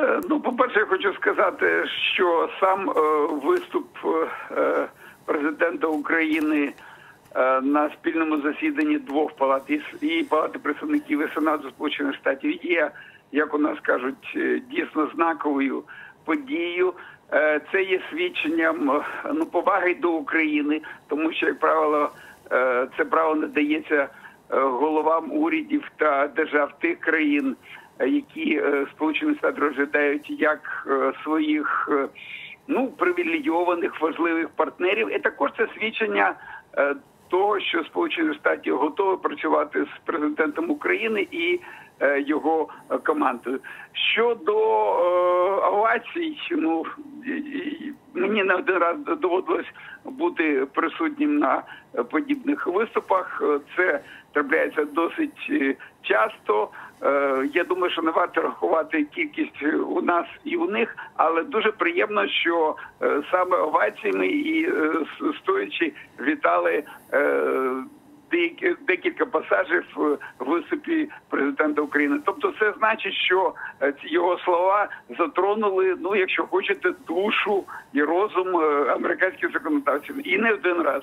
Е, Ну, по-перше, я хочу сказати, що сам е, виступ е, президента України на спільному засіданні двох палат і палати представників і Сенату Сполучених Штатів є, як у нас кажуть, дійсно знаковою подією. Це є свідченням ну, поваги до України, тому що, як правило, це право надається головам урядів та держав тих країн, які е, Сполучені Штати розглядають як е, своїх е, ну привілейованих важливих партнерів, і також це свідчення того, що Сполучені Штати готові працювати з президентом України і його командою. Щодо овацій, ну мені не один раз доводилось бути присутнім на е, подібних виступах. Е, Це трапляється досить е, часто. Я думаю, що не варто рахувати кількість у нас і у них, але дуже приємно, що саме оваціями і стоячи вітали декілька пасажів в виступі президента України. Тобто, це значить, що е, його слова затронули, ну якщо хочете, душу і розум е, американських законодавців, і не один раз.